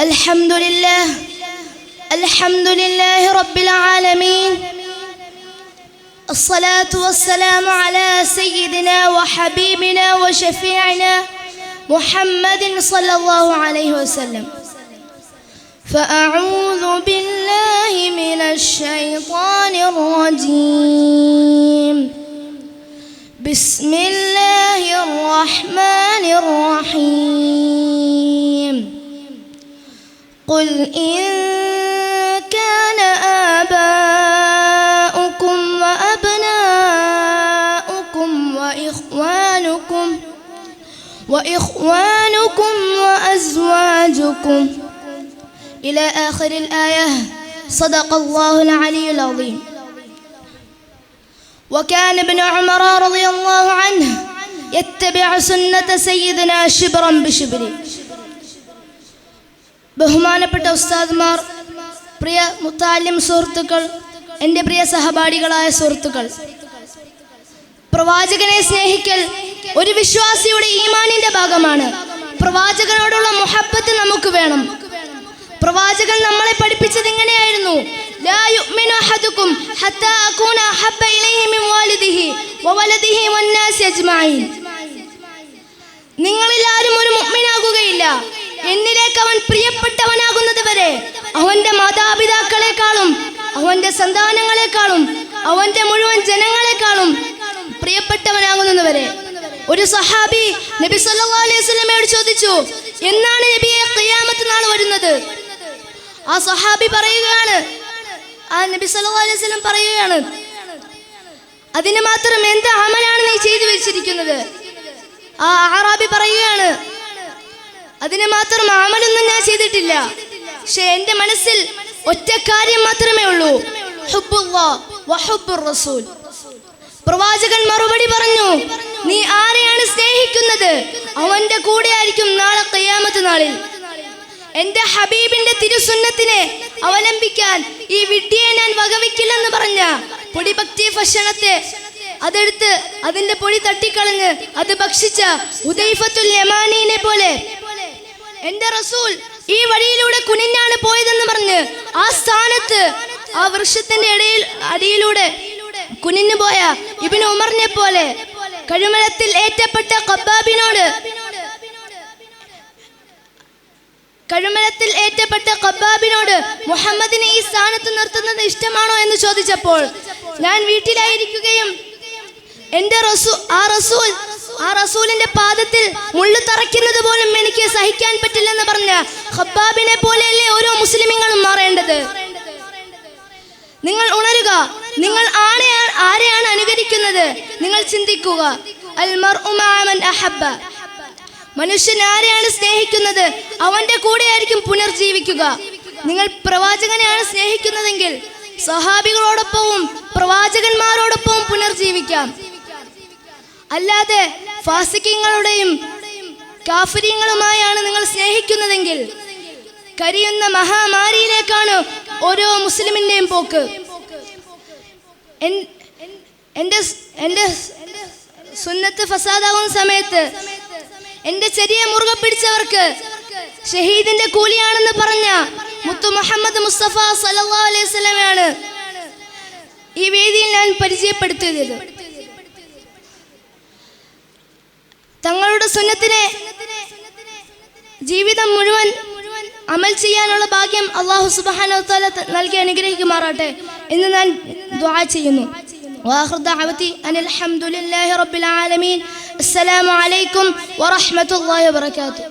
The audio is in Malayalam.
الحمد لله. الحمد لله رب العالمين. الصلاة والسلام على سيدنا وحبيبنا وشفيعنا محمد صلى الله عليه وسلم. فأعوذ بالله من الشيطان الرجيم. بسم الله الرحمن الرحيم. قل إن كان آباؤكم وأبناؤكم وإخوانكم وإخوانكم وأزواجكم إلى آخر الآية صدق الله العلي العظيم. وكان ابن عمر رضي الله عنه يتبع سنة سيدنا شبرا بشبر ബഹുമാനപ്പെട്ട ഉസ്താദ്മാർ പ്രിയ മുത്താലിം സുഹൃത്തുക്കൾ എന്റെ പ്രിയ സഹപാഠികളായ സുഹൃത്തുക്കൾ. പ്രവാചകനെ സ്നേഹിക്കൽ ഒരു വിശ്വാസിയുടെ ഈമാനിന്റെ ഭാഗമാണ്. പ്രവാചകനോടുള്ള മുഹബത്ത് നമുക്ക് വേണം. പ്രവാചകൻ നമ്മളെ പഠിപ്പിച്ചത് എങ്ങനെയായിരുന്നു? ലാ യുഅ്മിനു അവൻ പ്രിയപ്പെട്ടവനാകുന്നത് വരെ അവന്റെ മാതാപിതാക്കളെക്കാളും അവന്റെ സന്താനങ്ങളെക്കാളും അവന്റെ മുഴുവൻ ജനങ്ങളെക്കാളും പ്രിയപ്പെട്ടവനാകുന്നത് വരെ ഒരു സഹാബി നബി സല്ലല്ലാഹു അലൈഹി ചോദിച്ചു എന്നാണ് നബിയെ ഖിയാമത്ത് നാൾ വരുന്നത്? ആ സഹാബി പറയുകയാണ് ആ നബി സല്ലല്ലാഹു അലൈഹി വസല്ലം പറയുകയാണ് അതിന് മാത്രം എന്ത് അമലാണ് നീ ചെയ്തു വെച്ചിരിക്കുന്നത്? ആ ആറാബി പറയുകയാണ് അതിന് മാത്രം അമലൊന്നും ഞാൻ ചെയ്തിട്ടില്ല. പക്ഷെ എന്റെ മനസ്സിൽ ഒറ്റ കാര്യം മാത്രമേ ഉള്ളൂ. റസൂൽ. പ്രവാചകൻ മറുപടി പറഞ്ഞു നീ ആരെയാണ് സ്നേഹിക്കുന്നത്? അവന്റെ കൂടെ ആയിരിക്കും നാളെ കയ്യാമത്ത് നാളിൽ. എന്റെ ഹബീബിന്റെ തിരുസുന്നത്തിനെ അവലംബിക്കാൻ ഈ വിഡ്ഢിയെ ഞാൻ വകവെക്കില്ലെന്ന് പറഞ്ഞ പൊടിഭക്തി ഭക്ഷണത്തെ അതെടുത്ത് അതിന്റെ പൊടി തട്ടിക്കളഞ്ഞ് അത് ഭക്ഷിച്ച ഉദൈഫത്തുൽ യമാനീനെ പോലെ എന്റെ റസൂൽ ഈ വഴിയിലൂടെ കുനിഞ്ഞാണ് പോയതെന്ന് പറഞ്ഞ് ആ സ്ഥാനത്ത് ആ വൃക്ഷത്തിന്റെ ഇടയിൽ അടിയിലൂടെ കുനിഞ്ഞു പോയ ഇബിന് ഉമറിനെ പോലെ കഴിമലത്തിൽ ഏറ്റപ്പെട്ട കബാബിനോട് കഴിമലത്തിൽ ഏറ്റപ്പെട്ട കബാബിനോട് മുഹമ്മദിനെ ഈ സ്ഥാനത്ത് നിർത്തുന്നത് ഇഷ്ടമാണോ എന്ന് ചോദിച്ചപ്പോൾ ഞാൻ വീട്ടിലായിരിക്കുകയും എന്റെ റസൂ ആ റസൂൽ ആ റസൂലിന്റെ പാദത്തിൽ മുള്ളു തറയ്ക്കുന്നത് പോലും എനിക്ക് സഹിക്കാൻ പറ്റില്ലെന്ന് പറഞ്ഞ ഹബ്ബാബിനെ പോലെയല്ലേ ഓരോ മുസ്ലിമീങ്ങളും മാറേണ്ടത്? നിങ്ങൾ ഉണരുക. നിങ്ങൾ ആരെയാണ് ആരെയാണ് അനുകരിക്കുന്നത്? നിങ്ങൾ ചിന്തിക്കുക. അഹബ്ബ. മനുഷ്യൻ ആരെയാണ് സ്നേഹിക്കുന്നത്? അവന്റെ കൂടെയായിരിക്കും പുനർജീവിക്കുക. നിങ്ങൾ പ്രവാചകനെയാണ് സ്നേഹിക്കുന്നതെങ്കിൽ സഹാബികളോടൊപ്പവും പ്രവാചകന്മാരോടൊപ്പവും പുനർജീവിക്കാം. അല്ലാതെ ഫാസിക്കങ്ങളുടെയും കാഫര്യങ്ങളുമായാണ് നിങ്ങൾ സ്നേഹിക്കുന്നതെങ്കിൽ കരിയുന്ന മഹാമാരിയിലേക്കാണ് ഓരോ മുസ്ലിമിന്റെയും പോക്ക്. എൻ- എന്റെ എന്റെ സുന്നത്ത് ഫസാദാവുന്ന സമയത്ത് എന്റെ ചെറിയ മുറുകെ പിടിച്ചവർക്ക് ഷഹീദിന്റെ കൂലിയാണെന്ന് പറഞ്ഞ മുത്തു മുഹമ്മദ് മുസ്തഫ സലഹ് അലൈഹി വസല്ലമയാണ് ഈ വേദിയിൽ ഞാൻ പരിചയപ്പെടുത്തിയത്. തങ്ങളുടെ സുന്നത്തിനെ ജീവിതം മുഴുവൻ അമൽ ചെയ്യാനുള്ള ഭാഗ്യം അള്ളാഹു സുബ്ഹാനഹു വതആല നൽകി അനുഗ്രഹിക്കുമാറാട്ടെ എന്ന് ഞാൻ ദുആ ചെയ്യുന്നു واخر دعوتي ان الحمد لله رب العالمين السلام عليكم ورحمه الله وبركاته